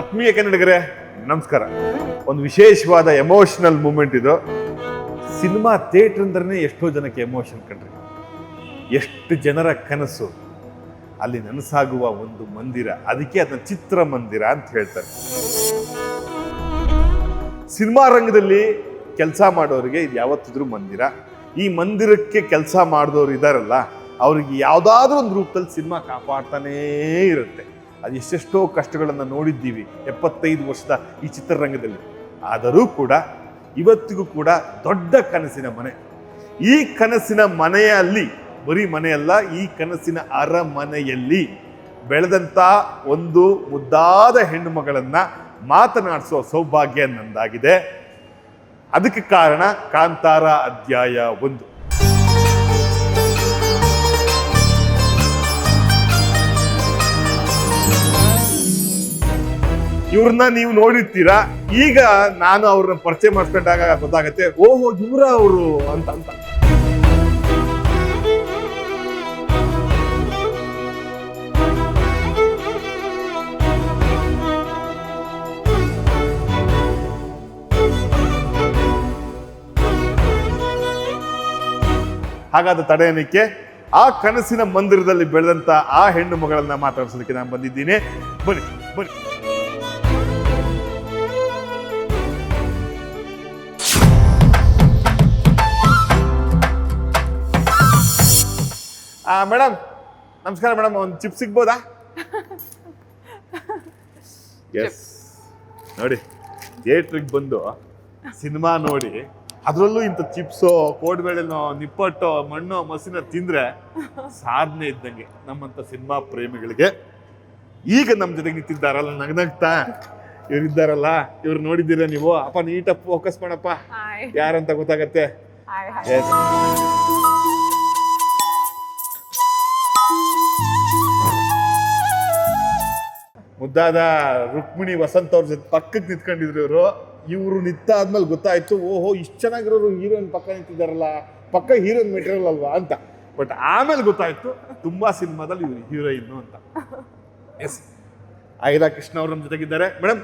ಆತ್ಮೀಯ ಕನ್ನಡಿಗರೆ, ನಮಸ್ಕಾರ. ಒಂದು ವಿಶೇಷವಾದ ಎಮೋಷನಲ್ ಮೂಮೆಂಟ್ ಇದು. ಸಿನಿಮಾ ಥಿಯೇಟರ್ ಅಂದ್ರೆ ಎಷ್ಟೋ ಜನಕ್ಕೆ ಎಮೋಷನ್ ಕಂಡ್ರಿ ಎಷ್ಟು ಜನರ ಕನಸು. ಅಲ್ಲಿ ನನಸಾಗುವ ಒಂದು ಮಂದಿರ. ಅದಕ್ಕೆ ಅದನ್ನ ಚಿತ್ರಮಂದಿರ ಅಂತ ಹೇಳ್ತಾರೆ. ಸಿನಿಮಾ ರಂಗದಲ್ಲಿ ಕೆಲಸ ಮಾಡೋರಿಗೆ ಇದು ಯಾವತ್ತಿದ್ರೂ ಮಂದಿರ. ಈ ಮಂದಿರಕ್ಕೆ ಕೆಲಸ ಮಾಡಿದವ್ರು ಇದಾರಲ್ಲ, ಅವ್ರಿಗೆ ಯಾವುದಾದ್ರೂ ಒಂದು ರೂಪದಲ್ಲಿ ಸಿನಿಮಾ ಕಾಪಾಡ್ತಾನೇ ಇರುತ್ತೆ. ಅದು ಎಷ್ಟೆಷ್ಟೋ ಕಷ್ಟಗಳನ್ನು ನೋಡಿದ್ದೀವಿ ಎಪ್ಪತ್ತೈದು ವರ್ಷದ ಈ ಚಿತ್ರರಂಗದಲ್ಲಿ. ಆದರೂ ಕೂಡ ಇವತ್ತಿಗೂ ಕೂಡ ದೊಡ್ಡ ಕನಸಿನ ಮನೆ. ಈ ಕನಸಿನ ಮನೆಯಲ್ಲಿ ಬರೀ ಮನೆಯಲ್ಲ, ಈ ಕನಸಿನ ಅರಮನೆಯಲ್ಲಿ ಬೆಳೆದಂಥ ಒಂದು ಮುದ್ದಾದ ಹೆಣ್ಣು ಮಗಳನ್ನು ಮಾತನಾಡಿಸೋ ಸೌಭಾಗ್ಯ ನಂದಾಗಿದೆ. ಅದಕ್ಕೆ ಕಾರಣ ಕಾಂತಾರ ಅಧ್ಯಾಯ ಒಂದು. ಇವ್ರನ್ನ ನೀವು ನೋಡಿರ್ತೀರಾ? ಈಗ ನಾನು ಅವ್ರನ್ನ ಪರಿಚಯ ಮಾಡ್ಕೊಂಡಾಗ ಗೊತ್ತಾಗತ್ತೆ, ಓಹೋ, ಇವರ ಅವರು ಅಂತ ಅಂತ. ಹಾಗಾದ ತಡೆಯಲಿಕ್ಕೆ ಆ ಕನಸಿನ ಮಂದಿರದಲ್ಲಿ ಬೆಳೆದಂತ ಆ ಹೆಣ್ಣು ಮಗಳನ್ನ ಮಾತಾಡಿಸೋದಕ್ಕೆ ನಾನು ಬಂದಿದ್ದೀನಿ. ಬನ್ನಿ ಬನ್ನಿ. ಆ ಮೇಡಮ್ ನಮಸ್ಕಾರ ಮೇಡಮ್ ಒಂದು ಚಿಪ್ ಸಿಗ್ಬೋದಾ? ಎಸ್ ನೋಡಿ ಥಿಯೇಟ್ರಿಗೆ ಬಂದು ಸಿನಿಮಾ ನೋಡಿ ಅದರಲ್ಲೂ ಇಂಥ ಚಿಪ್ಸು ಕೋಡ್ಬೇಳೆನೋ ನಿಪ್ಪಟ್ಟು ಮಣ್ಣು ಮಸಿನ ತಿಂದ್ರೆ ಸಾಧನೆ ಇದ್ದಂಗೆ ನಮ್ಮಂತ ಸಿನಿಮಾ ಪ್ರೇಮಿಗಳಿಗೆ. ಈಗ ನಮ್ಮ ಜೊತೆಗೆ ನಿಂತಿದ್ದಾರಲ್ಲ ನಗ್ನಗ್ತಾ ಇವ್ರು ಇದ್ದಾರಲ್ಲ ಇವ್ರು ನೋಡಿದ್ದೀರಾ ನೀವು? ಅಪ್ಪ ನೀಟಾಗಿ ಫೋಕಸ್ ಮಾಡಪ್ಪ. ಯಾರಂತ ಗೊತ್ತಾಗತ್ತೆ. ಮುದ್ದಾದ ರುಕ್ಮಿಣಿ ವಸಂತ್ ಅವ್ರ ಜೊತೆ ಪಕ್ಕಕ್ಕೆ ನಿಂತ್ಕೊಂಡಿದ್ರು ಇವರು. ಇವರು ನಿತ್ತ ಆದ್ಮೇಲೆ ಗೊತ್ತಾಯ್ತು ಓಹೋ ಇಷ್ಟು ಚೆನ್ನಾಗಿರೋರು ಹೀರೋಯಿನ್ ಪಕ್ಕ ನಿಂತಿದ್ದಾರಲ್ಲ ಪಕ್ಕ ಹೀರೋಯಿನ್ ಮೆಟೀರಿಯಲ್ ಅಲ್ವಾ ಅಂತ. ಬಟ್ ಆಮೇಲೆ ಗೊತ್ತಾಯ್ತು ತುಂಬಾ ಸಿನಿಮಾದಲ್ಲಿ ಇವರು ಹೀರೋಯಿನ್ ಅಂತ. ಎಸ್ ಐರಾ ಕೃಷ್ಣ ಅವರು ನಮ್ಮ ಜೊತೆಗಿದ್ದಾರೆ. ಮೇಡಮ್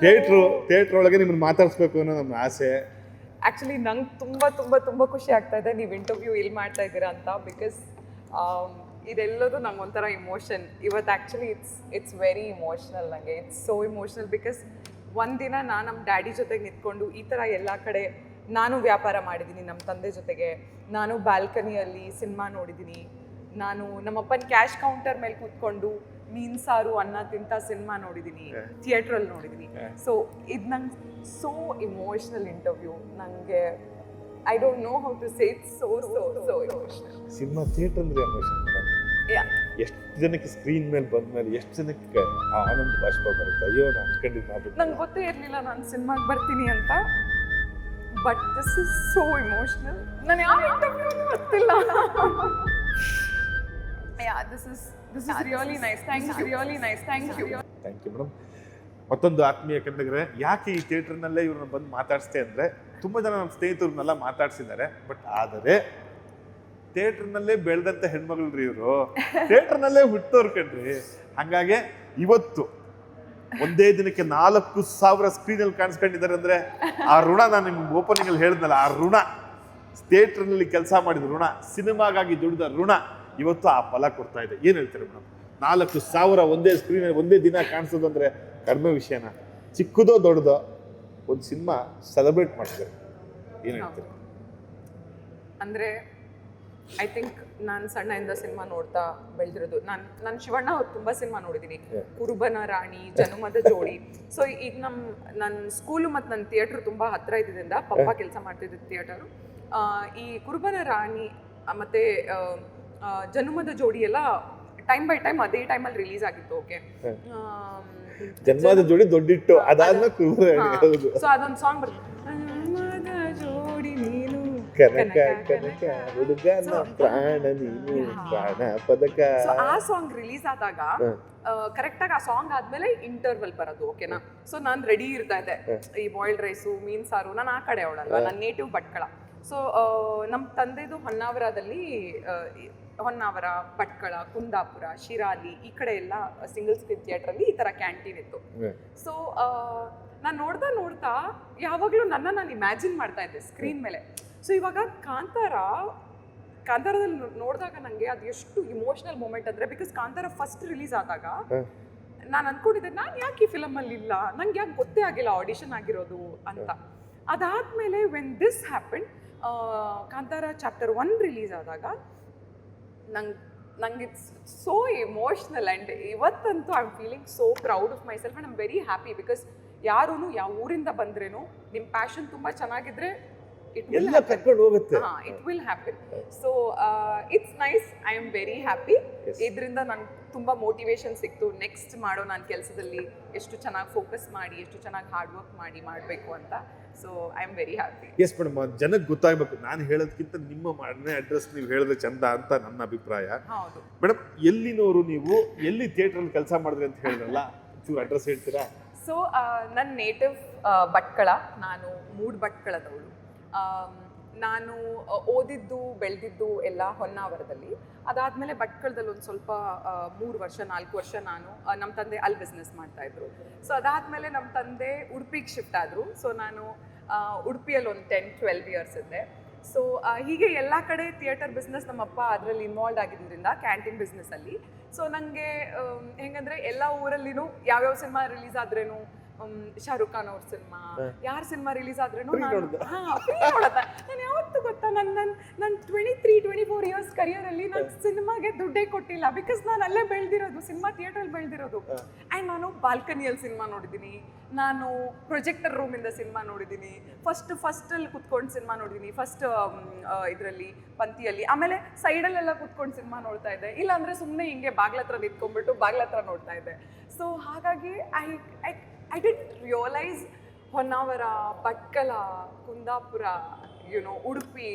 ಥಿಯೇಟ್ರು ಥಿಯೇಟ್ರ್ ಒಳಗೆ ನಿಮ್ಮನ್ನ ಮಾತಾಡಿಸ್ಬೇಕು ಅನ್ನೋ ನಮ್ಮ ಆಸೆ. ಆಕ್ಚುಲಿ ನಂಗೆ ತುಂಬ ತುಂಬ ತುಂಬ ಖುಷಿ ಆಗ್ತಾ ಇದೆ ನೀವು ಇಂಟರ್ವ್ಯೂ ಇಲ್ಲಿ ಮಾಡ್ತಾ ಇದ್ದೀರಾ ಅಂತ ಬಿಕಾಸ್ ಇದೆಲ್ಲದು ನಂಗೆ ಒಂಥರ ಇಮೋಷನ್ ಇವತ್ತು actually it's it's very emotional ನನಗೆ ಇಟ್ಸ್ ಸೋ ಇಮೋಷ್ನಲ್ ಬಿಕಾಸ್ ಒಂದಿನ ನಾನು ನಮ್ಮ ಡ್ಯಾಡಿ ಜೊತೆಗೆ ನಿಂತ್ಕೊಂಡು ಈ ಥರ ಎಲ್ಲ ಕಡೆ ನಾನು ವ್ಯಾಪಾರ ಮಾಡಿದ್ದೀನಿ ನಮ್ಮ ತಂದೆ ಜೊತೆಗೆ. ನಾನು ಬಾಲ್ಕನಿಯಲ್ಲಿ ಸಿನಿಮಾ ನೋಡಿದ್ದೀನಿ ನಾನು ನಮ್ಮಪ್ಪನ ಕ್ಯಾಶ್ ಕೌಂಟರ್ ಮೇಲೆ ಕೂತ್ಕೊಂಡು ಮೀನ್ ಸಾರು ಅನ್ನ ತಿಂತ ಸಿನಿಮಾ ನೋಡಿದ್ದೀನಿ ಥಿಯೇಟ್ರಲ್ಲಿ ನೋಡಿದ್ದೀನಿ ಸೊ ಇದು ನಂಗೆ ಸೋ ಇಮೋಷ್ನಲ್ ಇಂಟರ್ವ್ಯೂ. ನನಗೆ I don't know how to say so so so emotional. Cinema theatre ಅಂದ್ರೆ ಎಮೋಷನ್ ಯಾ. ಎಷ್ಟು ಜನಕ್ಕೆ ಸ್ಕ್ರೀನ್ ಮೇಲೆ ಬಂದ್ಮೇಲೆ ಎಷ್ಟು ಜನಕ್ಕೆ ಆ ಆನಂದ ಬಾಷ್ಪ ಬರುತ್ತೆ? ಅಯ್ಯೋ ನಾನು ಅನ್ಕೊಂಡಿದ್ದು ನಂಗೆ ಮಾಡ್ಬಿಟ್ಟು ಗೊತ್ತೇ ಇರಲಿಲ್ಲ ನಾನು ಸಿನಿಮಾಗೆ ಬರ್ತೀನಿ ಅಂತ. But this is so emotional ನಾನು ಯಾವ ಇಂಟರ್ವ್ಯೂ ಗೊತ್ತಿಲ್ಲ. Ya this is this is really nice thank you really nice thank you thank you madam ಮತ್ತೊಂದು ಆತ್ಮೀಯ ಕಂಡಗರೆ ಯಾಕೆ ಈ ಥಿಯೇಟರ್ನಲ್ಲೇ ಇವ್ರನ್ನ ಬಂದು ಮಾತಾಡಿಸ್ತೆ ಅಂದರೆ ತುಂಬ ಜನ ನಮ್ಮ ಸ್ನೇಹಿತರನ್ನೆಲ್ಲ ಮಾತಾಡ್ಸಿದ್ದಾರೆ ಬಟ್ ಆದರೆ ಥಿಯೇಟರ್ನಲ್ಲೇ ಬೆಳೆದಂಥ ಹೆಣ್ಮಗಳ್ರಿ ಇವರು. ಥಿಯೇಟ್ರ್ನಲ್ಲೇ ಹುಟ್ಟೋರು ಕಣ್ರಿ. ಹಾಗಾಗಿ ಇವತ್ತು ಒಂದೇ ದಿನಕ್ಕೆ ನಾಲ್ಕು ಸಾವಿರ ಸ್ಕ್ರೀನಲ್ಲಿ ಕಾಣಿಸ್ಕೊಂಡಿದ್ದಾರೆ ಅಂದ್ರೆ ಆ ಋಣ ನಾನು ನಿಮ್ಗೆ ಓಪನಿಂಗ್ ಅಲ್ಲಿ ಹೇಳಿದ್ನಲ್ಲ, ಆ ಋಣ. ಥಿಯೇಟರ್ನಲ್ಲಿ ಕೆಲಸ ಮಾಡಿದ ಋಣ, ಸಿನಿಮಾಗಾಗಿ ದುಡಿದ ಋಣ ಇವತ್ತು ಆ ಫಲ ಕೊಡ್ತಾ ಇದೆ. ಏನು ಹೇಳ್ತೀರಿ ಮೇಡಮ್ ನಾಲ್ಕು ಸಾವಿರ ಒಂದೇ ಸ್ಕ್ರೀನ್ ಒಂದೇ ದಿನ ಕಾಣಿಸೋದು ಅಂದರೆ ಕಡಿಮೆ ವಿಷಯನ? ಚಿಕ್ಕದೋ ದೊಡ್ಡದೋ ಒಂದು ಸಿನಿಮಾ ಸೆಲೆಬ್ರೇಟ್ ಮಾಡ್ತಾರೆ. ಏನು ಹೇಳ್ತೀರಿ? ಅಂದರೆ ಐ ಥಿಂಕ್ ನಾನು ಸಣ್ಣದಿಂದ ಸಿನಿಮಾ ನೋಡ್ತಾ ಬೆಳೆದಿರೋದು. ನಾನು ನಾನು ಶಿವಣ್ಣ ಅವ್ರು ತುಂಬ ಸಿನಿಮಾ ನೋಡಿದ್ದೀನಿ. ಕುರುಬನ ರಾಣಿ ಜನುಮದ ಜೋಡಿ. ಸೊ ಈಗ ನಮ್ಮ ನನ್ನ ಸ್ಕೂಲು ಮತ್ತು ನನ್ನ ಥಿಯೇಟ್ರ್ ತುಂಬ ಹತ್ತಿರ ಇದ್ದಿದ್ದರಿಂದ ಪಪ್ಪ ಕೆಲಸ ಮಾಡ್ತಿದ್ದ ಥಿಯೇಟರು ಈ ಕುರುಬನ ರಾಣಿ ಮತ್ತು ಜನುಮದ ಜೋಡಿ ಎಲ್ಲ ಟೈಮ್ ಬೈ ಟೈಮ್ ಅದೇ ಟೈಮಲ್ಲಿ ರಿಲೀಸ್ ಆಗಿತ್ತು ಓಕೆ ಜನ್ಮದ ಜೋಡಿ ದೊಡ್ಡಿಟ್ಟು ಅದಾದ್ಮೇಲೆ ಸೊ ಅದೊಂದು ಸಾಂಗ್ ಬರ್ತದೆ. ಕನಕ ಕನಕ ಹುಡುಗನ ಪ್ರಾಣ ನೀನು ಪ್ರಾಣ ಪದಕ. ಆ ಸಾಂಗ್ ರಿಲೀಸ್ ಆದಾಗ. ಕರೆಕ್ಟ್ ಆಗಿ ಆ ಸಾಂಗ್ ಆದ್ಮೇಲೆ ಇಂಟರ್ವಲ್ ಬರೋದು ಓಕೆನಾ ಸೊ ನಾನು ರೆಡಿ ಇರ್ತಾ ಇದ್ದೆ. ಈ ಬಾಯ್ಲ್ಡ್ ರೈಸು ಮೀನ್ ಸಾರು ನಾನು ಆ ಕಡೆ ಅವಳಲ್ವ? ನನ್ನ ನೇಟಿವ್ ಭಟ್ಕಳ. ಸೊ ನಮ್ಮ ತಂದೆದು ಹೊನ್ನಾವರದಲ್ಲಿ ಆ, ಈ- ಹೊನ್ನಾವರ ಭಟ್ಕಳ ಕುಂದಾಪುರ ಶಿರಾಲಿ ಈ ಕಡೆ ಎಲ್ಲ ಸಿಂಗಲ್ ಸ್ಕ್ರೀನ್ ಥಿಯೇಟ್ರಲ್ಲಿ ಈ ತರ ಕ್ಯಾಂಟೀನ್ ಇತ್ತು. ಸೊ ನಾನು ನೋಡ್ತಾ ನೋಡ್ತಾ ಯಾವಾಗಲೂ ನನ್ನ ನಾನು ಇಮ್ಯಾಜಿನ್ ಮಾಡ್ತಾ ಇದ್ದೆ ಸ್ಕ್ರೀನ್ ಮೇಲೆ. ಸೊ ಇವಾಗ ಕಾಂತಾರ ಕಾಂತಾರದಲ್ಲಿ ನೋಡಿದಾಗ ನನಗೆ ಅದು ಎಷ್ಟು ಇಮೋಷನಲ್ ಮೂಮೆಂಟ್ ಅಂದರೆ ಬಿಕಾಸ್ ಕಾಂತಾರ ಫಸ್ಟ್ ರಿಲೀಸ್ ಆದಾಗ ನಾನು ಅಂದ್ಕೊಂಡಿದ್ದೆ ನಾನು ಯಾಕೆ ಈ ಫಿಲಮಲ್ಲಿ ಇಲ್ಲ? ನಂಗೆ ಯಾಕೆ ಗೊತ್ತೇ ಆಗಿಲ್ಲ ಆಡಿಷನ್ ಆಗಿರೋದು ಅಂತ. ಅದಾದಮೇಲೆ when this happen Kantara chapter one release ಆದಾಗ ನಂಗೆ ನಂಗೆ it's so emotional and ಇವತ್ತಂತೂ I am feeling so proud of myself and I'm very happy because ಯಾರೂ ಯಾವ ಊರಿಂದ ಬಂದ್ರೇನು ನಿಮ್ಮ ಪ್ಯಾಷನ್ ತುಂಬ ಚೆನ್ನಾಗಿದ್ರೆ ಇಟ್ ಎಲ್ಲ ಕರ್ಕೊಂಡು ಹೋಗುತ್ತೆ. It will happen so it's nice I am very happy. ಇದರಿಂದ ನನ್ಗೆ ತುಂಬ ಮೋಟಿವೇಶನ್ ಸಿಕ್ತು. ನೆಕ್ಸ್ಟ್ ಮಾಡೋ ನಾನು ಕೆಲಸದಲ್ಲಿ ಎಷ್ಟು ಚೆನ್ನಾಗಿ ಫೋಕಸ್ ಮಾಡಿ ಎಷ್ಟು ಚೆನ್ನಾಗಿ ಹಾರ್ಡ್ ವರ್ಕ್ ಮಾಡಿ ಮಾಡಬೇಕು ಅಂತ. So I am very happy yes madam ಜನಕ್ಕೆ ಗೊತ್ತಾಗಬೇಕು. ನಾನು ಹೇಳೋದಕ್ಕಿಂತ ನಿಮ್ಮ ಮನೆ ಅಡ್ರೆಸ್ ನೀವು ಹೇಳಿದ್ರೆ ಚಂದ ಅಂತ ನನ್ನ ಅಭಿಪ್ರಾಯ. ಹೌದು. ಮೇಡಮ್ ಎಲ್ಲಿನವರು ನೀವು? ಎಲ್ಲಿ ಥಿಯೇಟ್ರಲ್ಲಿ ಕೆಲಸ ಮಾಡಿದ್ರಿ ಅಂತ ಹೇಳಿದ್ರಲ್ಲ? ಚೂರು ಅಡ್ರೆಸ್ ಹೇಳ್ತೀರಾ? ಸೊ ನನ್ನ ನೇಟಿವ್ ಭಟ್ಕಳ. ನಾನು ಮೂಡ್ ಭಟ್ಕಳದವಳು. ನಾನು ಓದಿದ್ದು, ಬೆಳೆದಿದ್ದು ಎಲ್ಲ ಹೊನ್ನಾವರದಲ್ಲಿ. ಅದಾದಮೇಲೆ ಭಟ್ಕಳದಲ್ಲಿ ಒಂದು ಸ್ವಲ್ಪ ಮೂರು ವರ್ಷ, ನಾಲ್ಕು ವರ್ಷ ನಾನು ನಮ್ಮ ತಂದೆ ಅಲ್ಲಿ ಬಿಸ್ನೆಸ್ ಮಾಡ್ತಾಯಿದ್ರು ಸೊ ಅದಾದಮೇಲೆ ನಮ್ಮ ತಂದೆ ಉಡುಪಿಗೆ ಶಿಫ್ಟ್ ಆದರು. ಸೊ ನಾನು ಉಡುಪಿಯಲ್ಲಿ ಒಂದು ಟೆನ್ ಟ್ವೆಲ್ವ್ ಇಯರ್ಸ್ ಇದ್ದೆ. ಸೊ ಹೀಗೆ ಎಲ್ಲ ಕಡೆ ಥಿಯೇಟರ್ ಬಿಸ್ನೆಸ್ ನಮ್ಮಪ್ಪ ಅದರಲ್ಲಿ ಇನ್ವಾಲ್ವ್ ಆಗಿದ್ದರಿಂದ ಕ್ಯಾಂಟೀನ್ ಬಿಸ್ನೆಸ್ಸಲ್ಲಿ ಸೊ ನನಗೆ ಹೆಂಗಂದರೆ ಎಲ್ಲ ಊರಲ್ಲಿನೂ ಯಾವ್ಯಾವ ಸಿನಿಮಾ ರಿಲೀಸ್ ಆದ್ರೇನು ಶಾರುಖ್ ಖಾನ್ ಅವ್ರ ಸಿನಿಮಾ. ಯಾರ ಸಿನಿಮಾ ರಿಲೀಸ್ ಆದ್ರೆ ನಾನು ನಾನು ಯಾವತ್ತು ಗೊತ್ತಾ ನನ್ನ ನನ್ನ ನನ್ twenty three twenty four years ಕರಿಯರಲ್ಲಿ ನಾನು ಸಿನಿಮಾಗೆ ದುಡ್ಡೇ ಕೊಟ್ಟಿಲ್ಲ. ಬಿಕಾಸ್ ನಾನು ಅಲ್ಲೇ ಬೆಳೆದಿರೋದು ಸಿನಿಮಾ ಥಿಯೇಟ್ರಲ್ಲಿ ಬೆಳೆದಿರೋದು. ಅಂಡ್ ನಾನು ಬಾಲ್ಕನಿಯಲ್ಲಿ ಸಿನಿಮಾ ನೋಡಿದ್ದೀನಿ. ನಾನು ಪ್ರೊಜೆಕ್ಟರ್ ರೂಮಿಂದ ಸಿನಿಮಾ ನೋಡಿದ್ದೀನಿ. ಫಸ್ಟ್ ಫಸ್ಟಲ್ಲಿ ಕುತ್ಕೊಂಡು ಸಿನಿಮಾ ನೋಡಿದ್ದೀನಿ. ಫಸ್ಟ್ ಇದರಲ್ಲಿ ಪಂಕ್ತಿಯಲ್ಲಿ ಆಮೇಲೆ ಸೈಡಲ್ಲೆಲ್ಲ ಕುತ್ಕೊಂಡು ಸಿನಿಮಾ ನೋಡ್ತಾ ಇದ್ದೆ. ಇಲ್ಲಾಂದರೆ ಸುಮ್ಮನೆ ಹಿಂಗೆ ಬಾಗ್ಲತ್ರ ನಿಂತ್ಕೊಂಡ್ಬಿಟ್ಟು ಬಾಗ್ಲತ್ರ ನೋಡ್ತಾ ಇದ್ದೆ. ಸೊ ಹಾಗಾಗಿ I I I didn't realise Honnavar Bhatkal Kundapura you know Udupi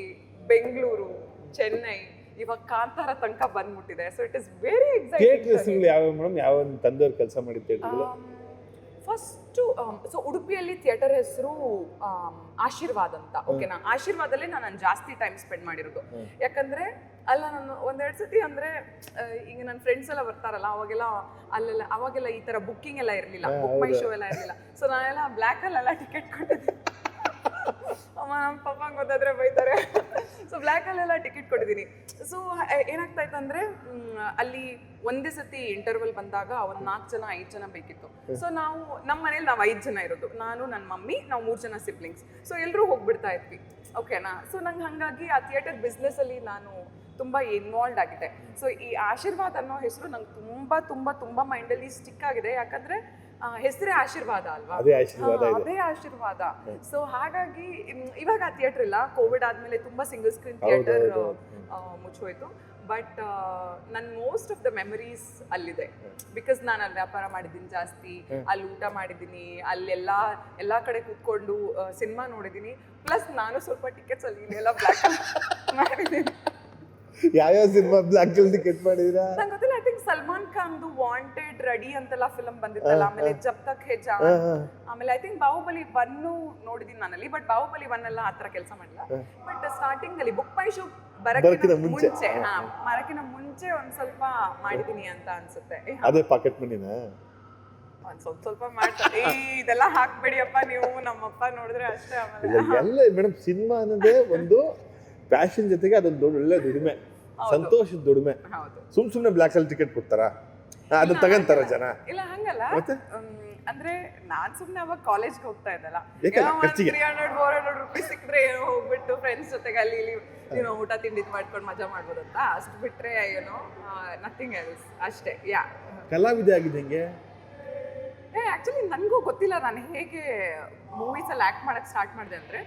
Bengaluru Chennai ಇವಾಗ ಕಾಂತಾರ ತನಕ ಬಂದ್ಬಿಟ್ಟಿದೆ. So it is very exciting ಯಾವ ಮೇಡಮ್ ಯಾವ ತಂದೆಯವ್ರು ಕೆಲಸ ಮಾಡಿದ್ದೆ ಫಸ್ಟು ಸೊ ಉಡುಪಿಯಲ್ಲಿ ಥಿಯೇಟರ್ ಹೆಸರು ಆಶೀರ್ವಾದ್ ಅಂತ ಓಕೆನಾ? ಆಶೀರ್ವಾದಲ್ಲೇ ನಾನು ನಾನು ಜಾಸ್ತಿ ಟೈಮ್ ಸ್ಪೆಂಡ್ ಮಾಡಿರೋದು. ಯಾಕಂದ್ರೆ ಅಲ್ಲ ನಾನು ಒಂದೆರಡು ಸತಿ ಅಂದ್ರೆ ಈಗ ನನ್ನ ಫ್ರೆಂಡ್ಸ್ ಎಲ್ಲ ಬರ್ತಾರಲ್ಲ ಅವಾಗೆಲ್ಲ ಅಲ್ಲೆಲ್ಲ ಅವಾಗೆಲ್ಲ ಈ ತರ ಬುಕ್ಕಿಂಗ್ ಎಲ್ಲ ಇರಲಿಲ್ಲ ಬುಕ್ ಮೈ ಶೋ ಎಲ್ಲ ಇರಲಿಲ್ಲ. ಸೊ ನಾನೆಲ್ಲ ಬ್ಲ್ಯಾಕಲ್ಲೆಲ್ಲ ಟಿಕೆಟ್ ಕೊಟ್ಟಿದ್ದೆ. ಅಮ್ಮ, ನಮ್ಮ ಪಪ್ಪ ಗೊತ್ತಾದ್ರೆ ಬೈತಾರೆ. ಸೊ ಬ್ಲ್ಯಾಕಲ್ಲೆಲ್ಲ ಟಿಕೆಟ್ ಕೊಟ್ಟಿದ್ದೀನಿ. ಸೊ ಏನಾಗ್ತಾ ಇತ್ತು ಅಂದ್ರೆ ಅಲ್ಲಿ ಒಂದೇ ಸತಿ ಇಂಟರ್ವಲ್ ಬಂದಾಗ ಒಂದು ನಾಲ್ಕು ಜನ, ಐದು ಜನ ಬೇಕಿತ್ತು. ಸೊ ನಾವು ನಮ್ಮ ಮನೇಲಿ ನಾವು ಐದು ಜನ ಇರೋದು. ನಾನು ನನ್ನ ಮಮ್ಮಿ, ನಾವು ಮೂರು ಜನ ಸಿಬ್ಲಿಂಗ್ಸ್ ಸೊ ಎಲ್ಲರೂ ಹೋಗ್ಬಿಡ್ತಾ ಇದ್ವಿ. ಓಕೆನಾ ಸೊ ನಂಗೆ ಹಾಗಾಗಿ ಆ ಥಿಯೇಟರ್ ಬಿಸ್ನೆಸ್ಸಲ್ಲಿ ನಾನು ತುಂಬ ಇನ್ವಾಲ್ವ್ ಆಗಿದೆ ಸೊ ಈ ಆಶೀರ್ವಾದ್ ಅನ್ನೋ ಹೆಸರು ನಂಗೆ ತುಂಬ ತುಂಬ ತುಂಬ ಮೈಂಡಲ್ಲಿ ಸ್ಟಿಕ್ ಆಗಿದೆ. ಯಾಕಂದ್ರೆ ಹೆಸರೇ ಆಶೀರ್ವಾದ ಅಲ್ವಾ? ಅದೇ ಆಶೀರ್ವಾದ ಅದೇ ಆಶೀರ್ವಾದ. ಸೊ ಹಾಗಾಗಿ ಇವಾಗ ಆ ಥಿಯೇಟರ್ ಇಲ್ಲ. ಕೋವಿಡ್ ಆದ್ಮೇಲೆ ತುಂಬಾ ಸಿಂಗಲ್ ಸ್ಕ್ರೀನ್ ಹೌದು, ಥಿಯೇಟರ್ ಹೌದು. ಮುಚ್ಚೋಯ್ತು. ಬಟ್ ನನ್ನ ಮೋಸ್ಟ್ ಆಫ್ ದ ಮೆಮರೀಸ್ ಅಲ್ಲಿದೆ. ಬಿಕಾಸ್ ನಾನು ಅಲ್ಲಿ ವ್ಯಾಪಾರ ಮಾಡಿದ್ದೀನಿ ಜಾಸ್ತಿ ಅಲ್ಲಿ ಊಟ ಮಾಡಿದ್ದೀನಿ ಅಲ್ಲೆಲ್ಲ ಎಲ್ಲ ಕಡೆ ಕೂತ್ಕೊಂಡು ಸಿನಿಮಾ ನೋಡಿದ್ದೀನಿ. ಪ್ಲಸ್ ನಾನು ಸ್ವಲ್ಪ ಟಿಕೆಟ್ಸ್ ಅಲ್ಲಿ ಇಲ್ಲೆಲ್ಲ ಬ್ಲ್ಯಾಕ್ ಮಾಡಿದ್ದೀನಿ. ಯಾವ್ಯಾವ ಸಿನಿಮಾ ಬ್ಲಾಕ್ ಟಿಕೆಟ್ ಮಾಡಿದಿರಾ ನಂಗೆ ಗೊತ್ತಿಲ್ಲ. ಐ ಸಲ್ಮಾನ್ ಖಾನ್ದು ವಾಂಟೆಡ್ ರೆಡಿ ಅಂತೆಲ್ಲ ಫಿಲಂ ಬಂದಿತ್ತಲ್ಲ ಆಮೇಲೆ ಜಬ್ ತಕ್ ಹೇ ಜಾನ್ ಆಮೇಲೆ ಐ ಥಿಂಕ್ ಬಾಹುಬಲಿ ಒನ್ ನೋಡಿದೀನಿ ನಾನಲ್ಲಿ ಬಟ್ ಬಾಹುಬಲಿ ಒನ್ ಎಲ್ಲ ಆತರ ಕೆಲಸ ಮಾಡಿಲ್ಲ ಬಟ್ ಸ್ಟಾರ್ಟಿಂಗ್ ಅಲ್ಲಿ ಬುಕ್ ಮೈ ಶೂ ಬರಕಿನ ಮುಂಚೆ. ಹಾ ಬರಕ್ಕಿನ ಮುಂಚೆ ಒಂದ್ ಸ್ವಲ್ಪ ಮಾಡಿದೀನಿ ಅಂತ ಅನ್ಸುತ್ತೆ. ಅದೇ ಪಾಕೆಟ್ ಮನಿನ ಒಂದ್ ಸ್ವಲ್ಪ ಸ್ವಲ್ಪ ಮಾಡ್ತಾರೆ ಇದೆಲ್ಲ ಹಾಕ್ಬೇಡಿಯಪ್ಪ ನೀವು ನಮ್ಮಪ್ಪ ನೋಡಿದ್ರೆ ಅಷ್ಟೇ ಆಮೇಲೆ. ಎಲ್ಲ ಮೇಡಮ್ ಸಿನಿಮಾ ಅನ್ನೋದೇ ಒಂದು ಪ್ಯಾಷನ್ ಜೊತೆಗೆ ಅದೊಂದು ಒಳ್ಳೆ ದುಡಿಮೆ. ಸಂತೋಷದ ದುಡಿಮೆ. ಹೌದು. ಸುಮ್ ಸುಮ್ನೆ ಬ್ಲಾಕ್ ಅಲ್ಲಿ ಟಿಕೆಟ್ ಕೊಡ್ತಾರಾ? ಅದು ಅದನ್ನ ತಗಂತಾರ ಜನ? ಇಲ್ಲ ಹಂಗಲ್ಲ. ಅಂದ್ರೆ ನಾನ್ ಸುಮ್ನೆ ಅವಾಗ ಕಾಲೇಜ್ಗೆ ಹೋಗ್ತಾ ಇದ್ದಲ್ಲ? Three hundred four hundred rupees ಸಿಕ್ಕರೆ ಏನೋ ಹೋಗ್ಬಿಟ್ಟು ಫ್ರೆಂಡ್ಸ್ ಜೊತೆಗೆ ಅಲ್ಲಿ ಇಲ್ಲಿ ಏನೋ ಊಟ ತಿಂಡಿ ಮಾಡ್ಕೊಂಡು ಮಜಾ ಮಾಡ್ಬೋದು ಅಂತ ಅಷ್ಟು ಬಿಟ್ರೆ ಏನೋ ನಥಿಂಗ್ ಎಲ್ಸ್ ಅಷ್ಟೇ ಯಾ. ಕಲಾವಿದೆ ಆಗಿದೆ ಹೆಂಗೆ? ಏ ಆ್ಯಕ್ಚುಲಿ ನನಗೂ ಗೊತ್ತಿಲ್ಲ ನಾನು ಹೇಗೆ ಮೂವೀಸಲ್ಲಿ ಆ್ಯಕ್ಟ್ ಮಾಡೋಕ್ಕೆ ಸ್ಟಾರ್ಟ್ ಮಾಡಿದೆ ಅಂದರೆ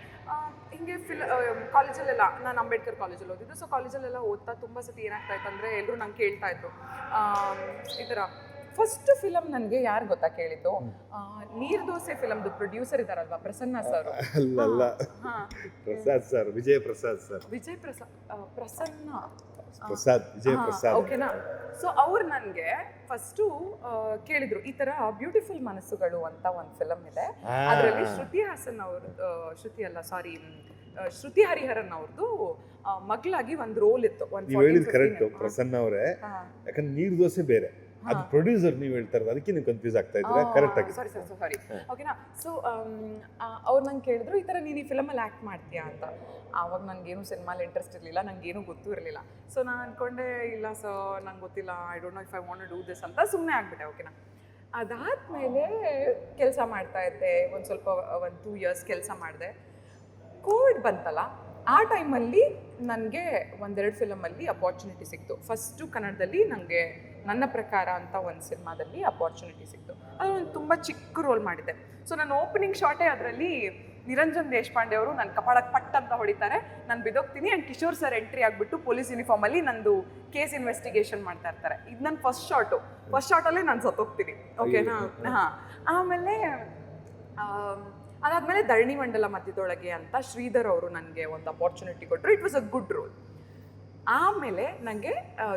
ಹಿಂಗೆ ಫಿಲ್ ಕಾಲೇಜಲ್ಲೆಲ್ಲ ನಾನು ಅಂಬೇಡ್ಕರ್ ಕಾಲೇಜಲ್ಲಿ ಓದಿದ್ದು. ಸೊ ಕಾಲೇಜಲ್ಲೆಲ್ಲ ಓದ್ತಾ ತುಂಬ ಸತಿ ಏನಾಗ್ತಾ ಇತ್ತು ಅಂದರೆ ಎಲ್ಲರೂ ನಂಗೆ ಕೇಳ್ತಾ ಇದ್ರು. ಈ ಥರ. ಫಸ್ಟ್ ಫಿಲಮ್ ನನಗೆ ಯಾರು ಗೊತ್ತಾ ಕೇಳಿದ್ದು? ನೀರ್ ದೋಸೆ ಫಿಲಮ್ದು producer ಇದಾರಲ್ವಾ? Prasanna sir. Prasad sir Vijay Prasad sir. Vijay Prasad Prasanna. Prasad Vijaya Prasad ಓಕೆನಾ? ಸೊ ಅವ್ರು ನನಗೆ ಫಸ್ಟು ಕೇಳಿದ್ರು ಈ ತರ ಬ್ಯೂಟಿಫುಲ್ ಮನಸ್ಸುಗಳು ಅಂತ ಒಂದು ಫಿಲಮ್ ಇದೆ. ಅದರಲ್ಲಿ ಶ್ರುತಿ ಹಾಸನ್ ಅವ್ರ ಶ್ರುತಿ ಅಲ್ಲ ಸಾರಿ ಶ್ರುತಿ ಹರಿಹರನ್ ಅವ್ರದ್ದು ಮಗಳಾಗಿ ಒಂದು ರೋಲ್ ಇತ್ತು ಒಂದು ಹೇಳಿದ್ ಕರೆಕ್ಟ್ ಪ್ರಸನ್ನ ಅವರೇ. ಯಾಕಂದ್ರೆ ನೀರ್ ದೋಸೆ ಬೇರೆ. ಅದು ಪ್ರೊಡ್ಯೂಸರ್ ನೀವು ಹೇಳ್ತಾ ಇರೋದು ಅದಕ್ಕೆ ನೀವು ಕನ್ಫ್ಯೂಸ್ ಆಗ್ತಾ ಇದ್ದೀರಾ? ಕರೆಕ್ಟ್ ಆಗಿ ಸಾರಿ ಸಾರಿ ಸಾರಿ ಓಕೆನಾ ಸೊ ಅವ್ರು ನಂಗೆ ಕೇಳಿದ್ರು ಈ ಥರ ನೀನು ಈ ಫಿಲಮಲ್ಲಿ ಆ್ಯಕ್ಟ್ ಮಾಡ್ತೀಯಾ ಅಂತ. ಆವಾಗ ನನಗೇನು ಸಿನಿಮಾಲಿ ಇಂಟ್ರೆಸ್ಟ್ ಇರಲಿಲ್ಲ ನನಗೇನು ಗೊತ್ತೂ ಇರಲಿಲ್ಲ. ಸೊ ನಾನು ಅಂದ್ಕೊಂಡೆ ಇಲ್ಲ ಸೊ ನಂಗೆ ಗೊತ್ತಿಲ್ಲ I don't know if I want do this ಅಂತ ಸುಮ್ಮನೆ ಆಗ್ಬಿಟ್ಟೆ ಓಕೆನಾ ಅದಾದಮೇಲೆ ಕೆಲಸ ಮಾಡ್ತಾ ಇದ್ದೆ ಒಂದು ಸ್ವಲ್ಪ ಒಂದು ಟೂ ಇಯರ್ಸ್ ಕೆಲಸ ಮಾಡಿದೆ. ಕೋವಿಡ್ ಬಂತಲ್ಲ ಆ ಟೈಮಲ್ಲಿ ನನಗೆ ಒಂದೆರಡು ಫಿಲಮಲ್ಲಿ ಅಪಾರ್ಚುನಿಟಿ ಸಿಕ್ತು. ಫಸ್ಟು ಕನ್ನಡದಲ್ಲಿ ನನಗೆ ನನ್ನ ಪ್ರಕಾರ ಅಂತ ಒಂದು ಸಿನಿಮಾದಲ್ಲಿ ಅಪಾರ್ಚುನಿಟಿ ಸಿಕ್ತು. ಅದು ಒಂದು ತುಂಬ ಚಿಕ್ಕ ರೋಲ್ ಮಾಡಿದೆ. ಸೊ ನಾನು ಓಪನಿಂಗ್ ಶಾಟೇ ಅದರಲ್ಲಿ ನಿರಂಜನ್ ದೇಶಪಾಂಡೆ ಅವರು ನನ್ನ ಕಪಾಳಕ್ಕೆ ಪಟ್ ಅಂತ ಹೊಡಿತಾರೆ. ನಾನು ಬಿದೋಗ್ತೀನಿ ಆ್ಯಂಡ್ ಕಿಶೋರ್ ಸರ್ ಎಂಟ್ರಿ ಆಗಿಬಿಟ್ಟು ಪೊಲೀಸ್ ಯೂನಿಫಾರ್ಮಲ್ಲಿ ನಂದು ಕೇಸ್ ಇನ್ವೆಸ್ಟಿಗೇಷನ್ ಮಾಡ್ತಾ ಇರ್ತಾರೆ. ಇದು ನನ್ನ ಫಸ್ಟ್ ಶಾರ್ಟು ಫಸ್ಟ್ ಶಾರ್ಟಲ್ಲೇ ನಾನು ಸತ್ತೋಗ್ತೀನಿ. ಓಕೆನಾ ಹಾಂ. ಆಮೇಲೆ ಅದಾದ್ಮೇಲೆ ಧರಣಿ ಮಂಡಲ ಮಧ್ಯದೊಳಗೆ ಅಂತ ಶ್ರೀಧರ್ ಅವರು ನನಗೆ ಒಂದು ಅಪಾರ್ಚುನಿಟಿ ಕೊಟ್ಟರು it was a good role ಆಮೇಲೆ ನನಗೆ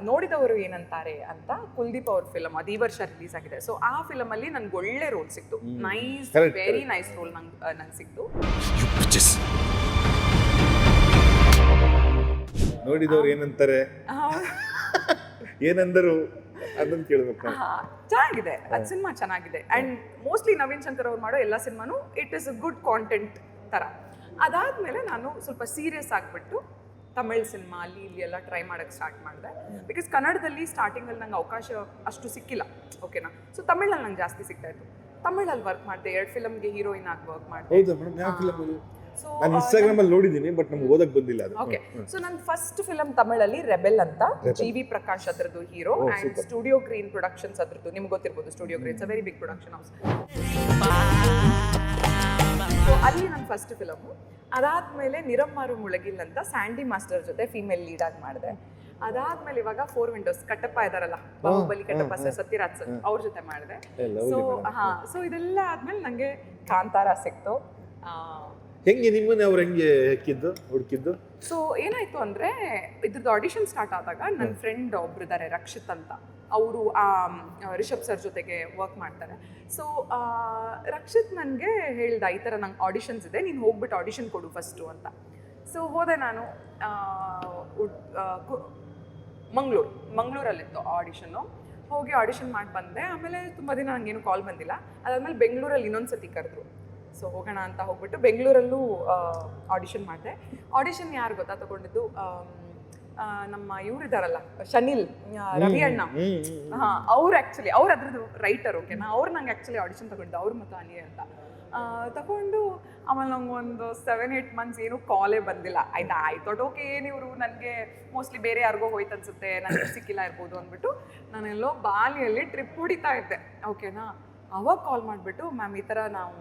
ನೋಡಿದವರು ಏನಂತಾರೆ ಅಂತ ಕುಲ್ದೀಪ್ ಅವ್ರ ಫಿಲಮ್ ಅದು ಈ ವರ್ಷ ರಿಲೀಸ್ ಆಗಿದೆ. ಸೊ ಆ ಫಿಲಮಲ್ಲಿ ನನ್ಗೆ ಒಳ್ಳೆ ರೋಲ್ ಸಿಕ್ತು. ನೈಸ್ ವೆರಿ ನೈಸ್ ರೋಲ್ ನಂಗೆ ನಂಗೆ ಸಿಕ್ತು. ನೋಡಿದವರು ಏನಂತಾರೆ? ಏನಂದರು? ಅದನ್ನ ಕೇಳಬೇಕು ಹಾ, ಚೆನ್ನಾಗಿದೆ. ಅದು ಸಿನಿಮಾ ಚೆನ್ನಾಗಿದೆ. ಆ್ಯಂಡ್ ಮೋಸ್ಟ್ಲಿ ನವೀನ್ ಶಂಕರ್ ಅವ್ರು ಮಾಡೋ ಎಲ್ಲ ಸಿನಿಮಾನು it is a good content ಥರ ಅದಾದಮೇಲೆ ನಾನು ಸ್ವಲ್ಪ ಸೀರಿಯಸ್ ಆಗಿಬಿಟ್ಟು ತಮಿಳ್ ಸಿನಿಮಾ ಅಲ್ಲಿ ಇಲ್ಲಿ ಎಲ್ಲ ಟ್ರೈ ಮಾಡೋಕ್ಕೆ ಸ್ಟಾರ್ಟ್ ಮಾಡಿದೆ. ಬಿಕಾಸ್ ಕನ್ನಡದಲ್ಲಿ ಸ್ಟಾರ್ಟಿಂಗಲ್ಲಿ ನಂಗೆ ಅವಕಾಶ ಅಷ್ಟು ಸಿಕ್ಕಿಲ್ಲ. ಓಕೆನಾ ಸೊ ತಮಿಳಲ್ಲಿ ನಂಗೆ ಜಾಸ್ತಿ ಸಿಗ್ತಾ ಇತ್ತು. ತಮಿಳಲ್ಲಿ ವರ್ಕ್ ಮಾಡಿದೆ ಎರಡು ಫಿಲಮ್ಗೆ ಹೀರೋಯಿನ್ ಆಗಿ ವರ್ಕ್ ಮಾಡಿದೆ. ಸೊ ನಾನು ಇನ್ಸ್ಟಾಗ್ರಾಮ್ ಅಲ್ಲಿ ನೋಡಿದ್ದೀನಿ ಬಟ್ ನಮ್ಗೆ ಓದಕ್ ಬಂದಿಲ್ಲ ಅದು. ಓಕೆ ಸೊ ನನ್ನ ಫಸ್ಟ್ ಫಿಲಂ ತಮಿಳಲ್ಲಿ ರೆಬೆಲ್ ಅಂತ ಜಿ ವಿ ಪ್ರಕಾಶ್ ಅದ್ರದ್ದು hero and studio green productions ಅದರದ್ದು. ನಿಮ್ಗೆ ಗೊತ್ತಿರ್ಬೋದು studio greens a very big production house so ಅಲ್ಲಿ ನನ್ನ ಫಸ್ಟ್ ಫಿಲಮು ಅದಾದ್ಮೇಲೆ ನಿರಮ್ಮಾರು ಮುಳಗಿಲ್ ಅಂತ ಸ್ಯಾಂಡಿ ಮಾಸ್ಟರ್ ಜೊತೆ ಫೀಮೇಲ್ ಲೀಡ್ ಆಗಿ ಮಾಡಿದೆ. ಅದಾದ್ಮೇಲೆ ಇವಾಗ ಫೋರ್ ವಿಂಡೋಸ್ ಕಟ್ಟಪ್ಪ ಇದಾರಲ್ಲ ಬಾಹುಬಲಿ ಕಟ್ಟಪ್ಪ ಸರ್ ಸತ್ಯರಾಜ್ ಸರ್ ಅವ್ರ ಜೊತೆ ಮಾಡಿದೆ. ಸೊ ಹಾ ಸೊ ಇದೆಲ್ಲ ಆದ್ಮೇಲೆ ನಂಗೆ ಕಾಂತಾರ ಸಿಕ್ತು. ಹೆಂಗೆ ನಿಮ್ಮನ್ನ ಅವ್ರು ಹೆಂಗೆ ಹೆಕ್ಕಿದ್ದು ಹುಡುಕಿದ್ದು? ಸೊ ಏನಾಯ್ತು ಅಂದ್ರೆ ಇದ್ರದ್ದು ಆಡಿಷನ್ ಸ್ಟಾರ್ಟ್ ಆದಾಗ ನನ್ನ ಫ್ರೆಂಡ್ ಒಬ್ರು ಇದ್ದಾರೆ ರಕ್ಷಿತ್ ಅಂತ. ಅವರು, ಆ ರಿಷಬ್ ಸರ್ ಜೊತೆಗೆ ವರ್ಕ್ ಮಾಡ್ತಾರೆ. ಸೊ ರಕ್ಷಿತ್ ನನಗೆ ಹೇಳ್ದ, ಈ ಥರ ನಂಗೆ ಆಡಿಷನ್ಸ್ ಇದೆ, ನೀನು ಹೋಗ್ಬಿಟ್ಟು ಆಡಿಷನ್ ಕೊಡು ಫಸ್ಟು ಅಂತ. ಸೊ ಹೋದೆ ನಾನು ಮಂಗಳೂರು, ಮಂಗಳೂರಲ್ಲಿತ್ತು ಆಡಿಷನ್ನು ಹೋಗಿ ಆಡಿಷನ್ ಮಾಡಿ ಬಂದೆ. ಆಮೇಲೆ ತುಂಬ ದಿನ ನನಗೇನು ಕಾಲ್ ಬಂದಿಲ್ಲ. ಅದಾದಮೇಲೆ ಬೆಂಗಳೂರಲ್ಲಿ ಇನ್ನೊಂದು ಸತಿ ಕರೆದ್ರು. ಸೊ ಹೋಗೋಣ ಅಂತ ಹೋಗ್ಬಿಟ್ಟು ಬೆಂಗಳೂರಲ್ಲೂ ಆಡಿಷನ್ ಮಾಡಿದೆ. ಆಡಿಷನ್ ಯಾರು ಗೊತ್ತಾ ತಗೊಂಡಿದ್ದು? ನಮ್ಮ ಇವ್ರು ಇದಾರಲ್ಲ ಶನಿಲ್ ರವಿ ಅಣ್ಣ. ಹಾ ಅವ್ರು ಆಕ್ಚುಲಿ ಅವ್ರು ಅದ್ರದ್ದು ರೈಟರ್ ಓಕೆನಾ ಅವ್ರು ನಂಗೆ ಆ್ಯಕ್ಚುಲಿ ಆಡಿಷನ್ ತಗೊಂಡು ಅವ್ರ ಮತ್ತು ಅನಿ ಅಂತ. ಆ, ತಗೊಂಡು ಆಮೇಲೆ ನಂಗೆ ಒಂದು ಸೆವೆನ್ ಏಯ್ಟ್ ಮಂತ್ಸ್ ಏನು ಕಾಲೇ ಬಂದಿಲ್ಲ. ಆಯ್ತಾ? ಆಯ್ತು ಓಕೆ ಏನು ಇವರು ನನಗೆ ಮೋಸ್ಟ್ಲಿ ಬೇರೆ ಯಾರಿಗೋ ಹೋಯ್ತು ಅನ್ಸುತ್ತೆ ನನಗೆ ಸಿಕ್ಕಿಲ್ಲ ಇರ್ಬೋದು ಅಂದ್ಬಿಟ್ಟು ನಾನೆಲ್ಲೋ ಬಾಲಿಯಲ್ಲಿ ಟ್ರಿಪ್ ಹೊಡಿತಾ ಇದ್ದೆ ಓಕೆನಾ ಅವಾಗ ಕಾಲ್ ಮಾಡಿಬಿಟ್ಟು ಮ್ಯಾಮ್ ಈ ಥರ ನಾವು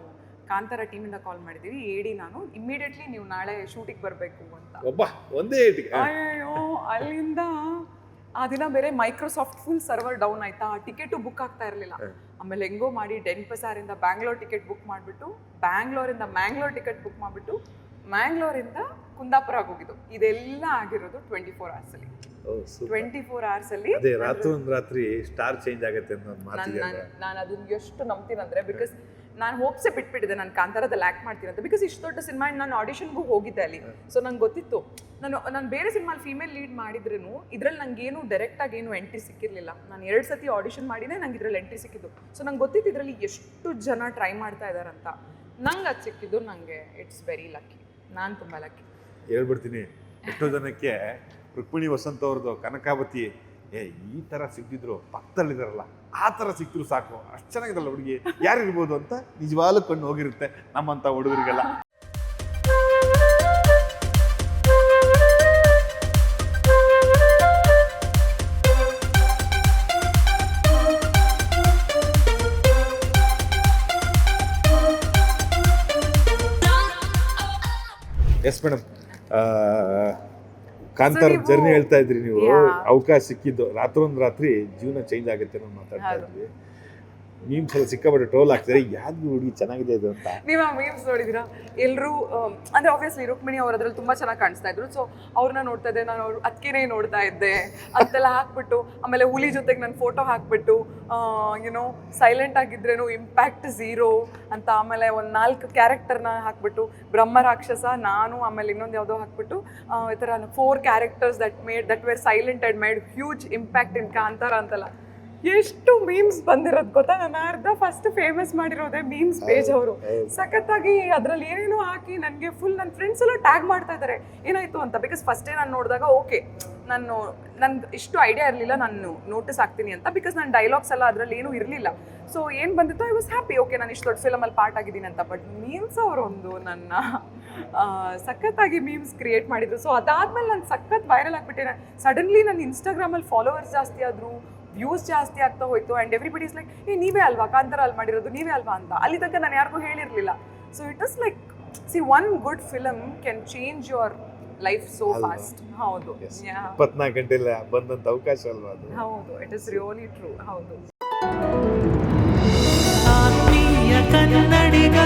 ಕಾಂತಾರ ಟೀಮಿಂದ ಕಾಲ್ ಮಾಡಿದ್ದೀವಿ ಹೇಳಿ ನಾನು. ಇಮ್ಮಿಡಿಯೇಟ್ಲಿ ನೀವು ನಾಳೆ ಶೂಟಿಗೆ ಬರಬೇಕು ಅಂತ. ಒಬ್ಬ ಒಂದೇ ಏಟಿಗೆ ಅಯ್ಯೋ ಅಲ್ಲಿಂದ ಆ ದಿನ ಬೇರೆ ಮೈಕ್ರೋಸಾಫ್ಟ್ ಫುಲ್ ಸರ್ವರ್ ಡೌನ್ ಆಯ್ತಾ? ಟಿಕೆಟು ಬುಕ್ ಆಗ್ತಾ ಇರಲಿಲ್ಲ. ಆಮೇಲೆ ಹೆಂಗೋ ಮಾಡಿ ಡೆನ್ ಇಂದ ಬ್ಯಾಂಗ್ಳೂರ್ ಟಿಕೆಟ್ ಬುಕ್ ಮಾಡಿಬಿಟ್ಟು ಬ್ಯಾಂಗ್ಳೂರಿಂದ ಮ್ಯಾಂಗ್ಳೂರ್ ಟಿಕೆಟ್ ಬುಕ್ ಮಾಡಿಬಿಟ್ಟು ಮ್ಯಾಂಗ್ಳೂರಿಂದ ಕುಂದಾಪುರಕ್ಕೆ ಹೋಗಿದ್ದು. ಇದೆಲ್ಲ ಆಗಿರೋದು ಟ್ವೆಂಟಿ ಫೋರ್ ಅವರ್ಸಲ್ಲಿ ಅಲ್ಲಿ. ಟ್ವೆಂಟಿ ಫೋರ್ ಅವರ್ಸಲ್ಲಿ ಅದೇ ರಾತ್ರಿ ಒಂದ್ ರಾತ್ರಿ ಸ್ಟಾರ್ ಚೇಂಜ್ ಆಗುತ್ತೆ ನಾನು ಅದನ್ನ ಎಷ್ಟು ನಂಬ್ತೀನಂದ್ರೆ ಬಿಕಾಸ್ ನಾನು ಹೋಪ್ಸೆ ಬಿಟ್ಬಿಟ್ಟಿದೆ, ನಾನು ಕಾಂತಾರದಲ್ಲಿ ಆ್ಯಕ್ಟ್ ಮಾಡ್ತೀನಿ ಅಂತ. ಬಿಕಾಸ್ ಇಷ್ಟು ದೊಡ್ಡ ಸಿನಿಮಾ ನಾನು ಆಡಿಷನ್ಗೂ ಹೋಗಿದ್ದೆ ಅಲ್ಲಿ. ಸೊ ನಂಗೆ ಗೊತ್ತಿತ್ತು. ನಾನು ನಾನು ಬೇರೆ ಸಿನಿಮಾಲಿ ಫೀಮೇಲ್ ಲೀಡ್ ಮಾಡಿದ್ರೂ ಇದ್ರಲ್ಲಿ ನಂಗೆ ಏನು ಡೈರೆಕ್ಟಾಗಿ ಏನು ಎಂಟ್ರಿ ಸಿಕ್ಕಿರಲಿಲ್ಲ. ನಾನು ಎರಡು ಸತಿ ಆಡಿಷನ್ ಮಾಡಿನೇ ನಂಗೆ ಇದ್ರಲ್ಲಿ ಎಂಟ್ರಿ ಸಿಕ್ಕಿದ್ದು. ಸೊ ನಂಗೆ ಗೊತ್ತಿತ್ತು ಇದರಲ್ಲಿ ಎಷ್ಟು ಜನ ಟ್ರೈ ಮಾಡ್ತಾ ಇದ್ದಾರಂತ ನಂಗೆ ಅದು ಸಿಕ್ಕಿದ್ದು ನನಗೆ ಇಟ್ಸ್ ವೆರಿ ಲಕ್ಕಿ ನಾನು ತುಂಬ ಲಕ್ಕಿ ಹೇಳ್ಬಿಡ್ತೀನಿ. ಎಷ್ಟೋ ಜನಕ್ಕೆ ರುಕ್ಮಿಣಿ ವಸಂತ ಅವ್ರದ್ದು ಕನಕಾವತಿ ಏ, ಈ ತರ ಸಿಕ್ಕಿದ್ರು ಪಕ್ಕದಲ್ಲಿದ್ದಾರಲ್ಲ ಆ ತರ ಸಿಕ್ಕಿದ್ರು ಸಾಕು. ಅಷ್ಟು ಚೆನ್ನಾಗಿರಲ್ಲ ಹುಡುಗಿ. ಯಾರಿರ್ಬೋದು ಅಂತ ನಿಜವಾಗ್ಲೂ ಕಣ್ಣು ಹೋಗಿರುತ್ತೆ ನಮ್ಮಂತ ಹುಡುಗರಿಗೆಲ್ಲ. ಎಸ್ ಮೇಡಮ್ ಕಾಂತಾರ ಜರ್ನಿ ಹೇಳ್ತಾ ಇದ್ರಿ ನೀವು ಅವಕಾಶ ಸಿಕ್ಕಿದ್ದು ರಾತ್ರೊಂದು ರಾತ್ರಿ ಜೀವನ ಚೇಂಜ್ ಆಗುತ್ತೆ ಅನ್ನೋ ಮಾತಾಡ್ತಾ. ಇದ್ವಿ ಮೀಮ್ಸ್ ಎಲ್ಲ ಸಿಕ್ಕಾಪಟ್ಟೆ ಟ್ರೋಲ್ ಆಗ್ತಾರೆ ಯಾವ್ದು ಹುಡುಗಿ ಚೆನ್ನಾಗಿದೆ ಇದು ಅಂತ. ನೀವು ಆ ಮೀಮ್ಸ್ ನೋಡಿದಿರಾ? ಎಲ್ಲರೂ ಅಂದ್ರೆ ಆಬ್ವಿಯಸ್ಲಿ ರುಕ್ಮಿಣಿ ಅವ್ರ ಅದ್ರಲ್ಲಿ ತುಂಬಾ ಚೆನ್ನಾಗಿ ಕಾಣಿಸ್ತಾ ಇದ್ರು. ಸೊ ಅವ್ರನ್ನ ನೋಡ್ತಾ ಇದ್ದೆ, ನಾನು ಅವ್ರು ಅದಕ್ಕೇನೆ ನೋಡ್ತಾ ಇದ್ದೆ. ಅದೆಲ್ಲ ಹಾಕ್ಬಿಟ್ಟು, ಆಮೇಲೆ ಹುಲಿ ಜೊತೆಗೆ ನಾನು ಫೋಟೋ ಹಾಕ್ಬಿಟ್ಟು ಯುನೋ ಸೈಲೆಂಟ್ ಆಗಿದ್ರೇನು ಇಂಪ್ಯಾಕ್ಟ್ ಝೀರೋ ಅಂತ ಆಮೇಲೆ ಒಂದು ನಾಲ್ಕು ಕ್ಯಾರೆಕ್ಟರ್ನ ಹಾಕ್ಬಿಟ್ಟು, ಬ್ರಹ್ಮ ರಾಕ್ಷಸ, ನಾನು, ಆಮೇಲೆ ಇನ್ನೊಂದು ಯಾವುದೋ ಹಾಕ್ಬಿಟ್ಟು ಈ ಥರ four characters that made that were silent and made huge impact in Kantara ಅಂತಲ್ಲ. ಎಷ್ಟು ಮೀಮ್ಸ್ ಬಂದಿರೋದು ಗೊತ್ತಾ? ನಾನು ಅರ್ಧ ಫಸ್ಟ್ ಫೇಮಸ್ ಮಾಡಿರೋದೇ ಮೀಮ್ಸ್ ಪೇಜ್ ಅವರು. ಸಖತ್ತಾಗಿ ಅದ್ರಲ್ಲಿ ಏನೇನೋ ಹಾಕಿ ನನಗೆ ಫುಲ್ ನನ್ನ ಫ್ರೆಂಡ್ಸ್ ಎಲ್ಲ ಟ್ಯಾಗ್ ಮಾಡ್ತಾ ಇದಾರೆ. ಏನಾಯ್ತು ಅಂತ? ಬಿಕಾಸ್ ಫಸ್ಟೇ ನಾನು ನೋಡಿದಾಗ ಓಕೆ ನಾನು ನನ್ ಇಷ್ಟು ಐಡಿಯಾ ಇರಲಿಲ್ಲ ನಾನು ನೋಟಿಸ್ ಆಗ್ತೀನಿ ಅಂತ. ಬಿಕಾಸ್ ನನ್ನ ಡೈಲಾಗ್ಸ್ ಎಲ್ಲ ಅದರಲ್ಲಿ ಏನೂ ಇರಲಿಲ್ಲ. ಸೊ ಏನು ಬಂದಿತ್ತು ಐ ವಾಸ್ ಹ್ಯಾಪಿ ಓಕೆ ನಾನು ಇಷ್ಟು ದೊಡ್ಡ ಫಿಲಮಲ್ಲಿ ಪಾರ್ಟ್ ಆಗಿದ್ದೀನಿ ಅಂತ. ಬಟ್ ಮೀಮ್ಸ್ ಅವರೊಂದು ನನ್ನ ಸಖತ್ತಾಗಿ ಮೀಮ್ಸ್ ಕ್ರಿಯೇಟ್ ಮಾಡಿದ್ರು. ಸೊ ಅದಾದ್ಮೇಲೆ ನಾನು ಸಖತ್ ವೈರಲ್ ಆಗಿಬಿಟ್ಟೆ. ಸಡನ್ಲಿ ನನ್ನ ಇನ್ಸ್ಟಾಗ್ರಾಮಲ್ಲಿ ಫಾಲೋವರ್ಸ್ ಜಾಸ್ತಿ ಆದರು ವ್ಯೂಸ್ ಜಾಸ್ತಿ ಆಗ್ತಾ ಹೋಯ್ತು ಆ್ಯಂಡ್ ಎವ್ರಿಬಡಿ ಇಸ್ ಲೈಕ್ ಏ ನೀವೇ ಅಲ್ವಾ? ಕಾಂತಾರಲ್ಲಿ ಮಾಡಿರೋದು ನೀವೇ ಅಲ್ವಾ ಅಂತ. ಅಲ್ಲಿ ತನಕ ನಾನು ಯಾರಿಗೂ ಹೇಳಿರಲಿಲ್ಲ. So it is like see one good film can change your life so fast ಹೌದು. ಇಪ್ಪತ್ನಾಲ್ಕು ಗಂಟೆ ಬಂದಂತ ಅವಕಾಶ ಅಲ್ವಾ ಅದು? ಹೌದು. ಇಟ್ ಇಸ್ ರಿಯಲಿ ಟ್ರೂ ಹೌದು. ಕನ್ನಡಿಗ.